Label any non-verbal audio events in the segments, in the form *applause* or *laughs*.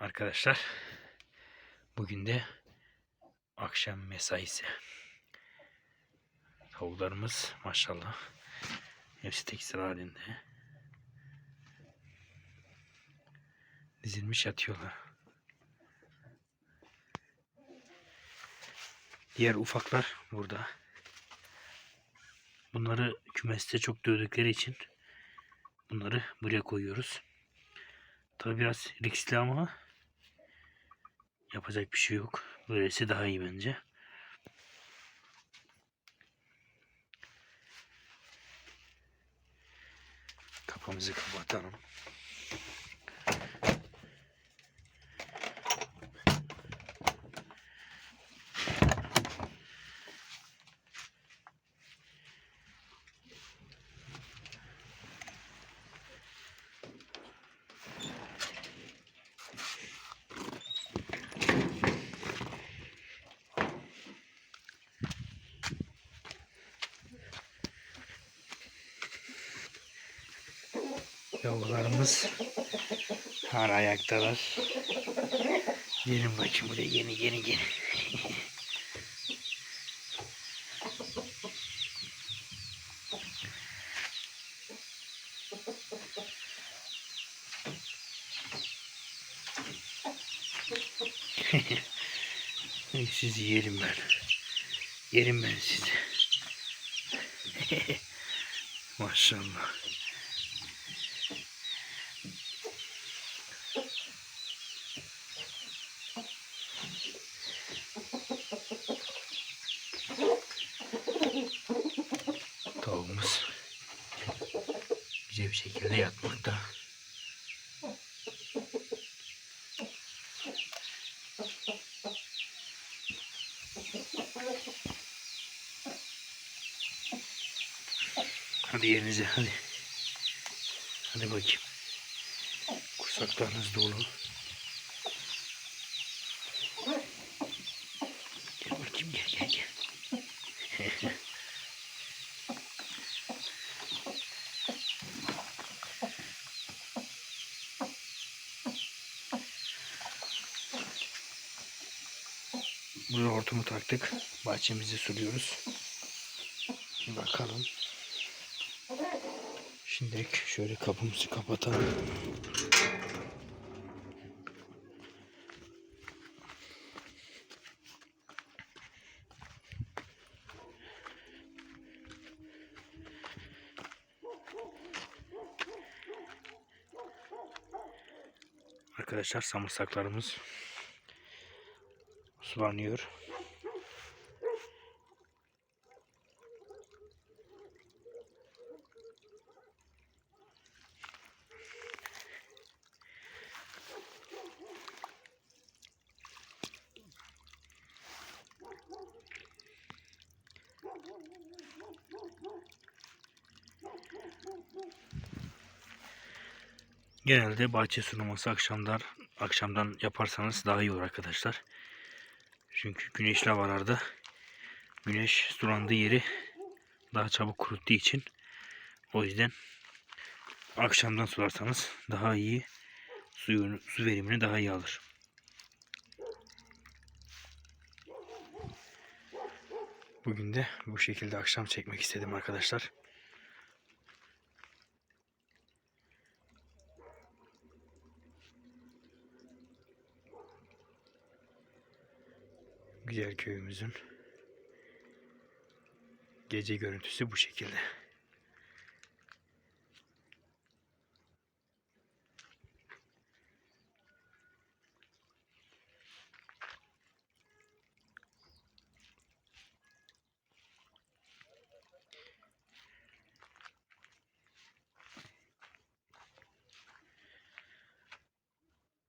Arkadaşlar bugün de akşam mesaisi. Tavuklarımız maşallah hepsi tek sıra halinde. Dizilmiş yatıyorlar. Diğer ufaklar burada. Bunları kümeste çok dövdükleri için bunları buraya koyuyoruz. Tabi biraz riskli ama yapacak bir şey yok. Böylesi daha iyi bence. Kapımızı kapatalım. Yavrularımız hala ayaktalar. Gelin bakayım buraya yeni yeni. Ay, *laughs* Sizi yerim ben. Yerim ben sizi. *laughs* Maşallah. Tavuğumuz güzel bir şekilde yatmakta. Hadi yerinize hadi. Hadi bakayım. Kursaklarınız dolu. Buraya hortumu taktık. Bahçemizi suluyoruz. Bir bakalım. Şimdi şöyle kapımızı kapatalım. Arkadaşlar samırsaklarımız sulanıyor. Genelde bahçe sulaması akşamlar akşamdan yaparsanız daha iyi olur arkadaşlar. Çünkü güneşli havalarda güneş sulandığı yeri daha çabuk kuruttuğu için o yüzden akşamdan sularsanız daha iyi suyunu, su verimini daha iyi alır. Bugün de bu şekilde akşam çekmek istedim arkadaşlar. Güzel köyümüzün gece görüntüsü bu şekilde.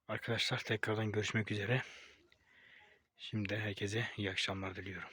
Arkadaşlar tekrardan görüşmek üzere. Şimdi herkese iyi akşamlar diliyorum.